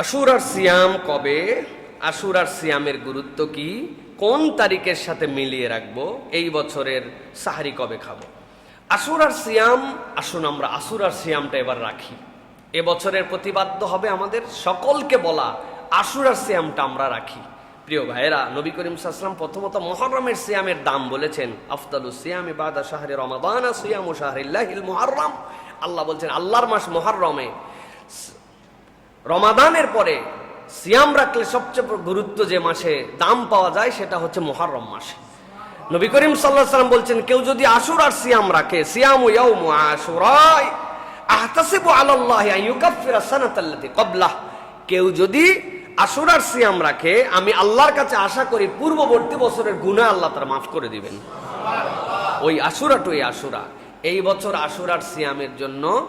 আশুরার সিয়াম কবে? আশুরার সিয়ামের গুরুত্ব কি? কোন তারিখের সাথে মিলিয়ে রাখব? এই বছরের সাহারি কবে খাব? আশুরার সিয়াম, আসুন আমরা আশুরার সিয়ামটা এবার রাখি। এবছরের প্রতিবাদ্য হবে আমাদের সকলকে বলা আশুরার সিয়ামটা আমরা রাখি। প্রিয় ভাইয়েরা, নবী করিম সাল্লাম প্রথমত মহরমের সিয়ামের দাম বলেছেন আফতালু সিয়ামে বাদা শাহরে রমাদান, সিয়াম ও শাহরিল্লাহিল মুহাররম। আল্লাহ বলছেন, আল্লাহর মাস মহরমে রমাদানের পরে সিয়াম রাখলে সবচেয়ে গুরুত্ব যে মাসে দাম পাওয়া যায় সেটা হচ্ছে মহরম মাসে। নবী করিম সাল্লাহ সাল্লাম বলছেন, কেউ যদি আশুর আর সিয়াম রাখে, সিয়াম ইয়াউমু আশুরায় আহতাসিবু আলাল্লাহি ইউকাফিরা সানাতাল্লাতি ক্বাবলাহ। কেউ যদি আশুরার সিয়াম রাখে, আমি আল্লাহর কাছে আশা করি পূর্ববর্তী বছরের গুনাহ আল্লাহ তার মাফ করে দিবেন। ওই আশুরাটুই আশুরা। এই বছর আশুরার সিয়ামের জন্য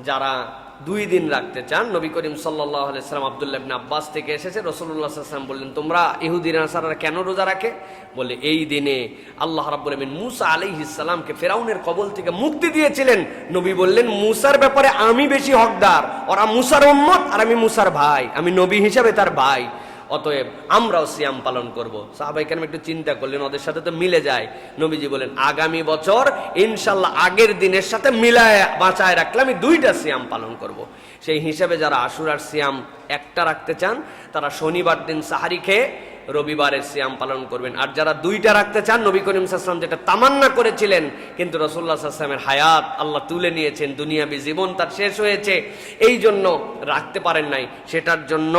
যারা দুই দিন রাখতে চান। নবী করিম সাল্লাহ সাল্লাম আবদুল্লাহ ইবনে আব্বাস থেকে এসেছে। রসুল্লাহ সাল্লাম বললেন, তোমরা ইহুদিন আসারা কেন রোজা রাখে? বলে, এই দিনে আল্লাহ রাব্বুল আমিন মুসা আলাইহিস সালামকে ফেরাউনের কবল থেকে মুক্তি দিয়েছিলেন। নবী বললেন, মুসার ব্যাপারে আমি বেশি হকদার। ওরা মুসার উম্মত আর আমি মুসার ভাই। আমি নবী হিসাবে তার ভাই। অতএব আমরাও সিয়াম পালন করব। সাহাবাই কেন একটু চিন্তা করলেন, ওদের সাথে তো মিলে যায়। নবীজি বলেন, আগামী বছর ইনশাল্লাহ আগের দিনের সাথে মিলায় বাঁচায় রাখলে আমি দুইটা সিয়াম পালন করব। সেই হিসাবে যারা আশুরার সিয়াম একটা রাখতে চান, তারা শনিবার দিন সাহারি খেয়ে রবিবারের সিয়াম পালন করবেন। আর যারা দুইটা রাখতে চান, নবী করিম সাল্লাম যেটা তামান্না করেছিলেন, কিন্তু রসুল্লাহ সাল্লামের হায়াত আল্লাহ তুলে নিয়েছেন, দুনিয়াবি জীবন তার শেষ হয়েছে। এই জন্য রাখতে পারেন নাই। সেটার জন্য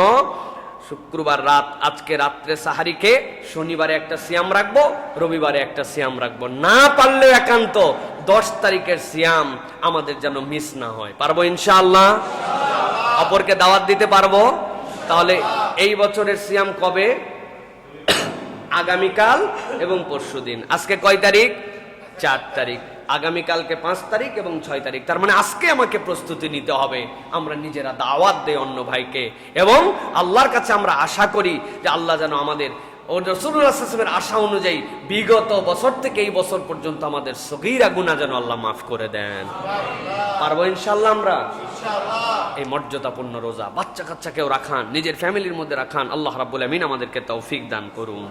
শুক্রবার রাত, আজকে রাত্রে সাহারি সাহারিকে শনিবারে একটা সিয়াম রাখব, রবিবারে একটা সিয়াম রাখব। না পারলে একান্ত দশ তারিখের সিয়াম আমাদের যেন মিস না হয়। পারব ইনশাআল্লাহ? অপরকে দাওয়াত দিতে পারব? তাহলে এই বছরের সিয়াম কবে? আগামীকাল এবং পরশুদিন। আজকে কয় তারিখ? চার তারিখ। আগামীকালকে পাঁচ তারিখ এবং ছয় তারিখ। তার মানে আজকে আমাকে প্রস্তুতি নিতে হবে। আমরা নিজেরা দাওয়াত দেই অন্য ভাইকে। এবং আল্লাহর কাছে আমরা আশা করি যে আল্লাহ যেন আমাদের ও আশা অনুযায়ী বিগত বছর থেকে এই বছর পর্যন্ত আমাদের সগিরা গুণা যেন আল্লাহ মাফ করে দেন। পারব ইনশাল্লাহ আমরা? এই মর্যাদাপূর্ণ রোজা বাচ্চা কাচ্চাকেও রাখান নিজের ফ্যামিলির মধ্যে রাখান। আল্লাহ রাব্বুল আমিন আমাদেরকে তৌফিক দান করুন।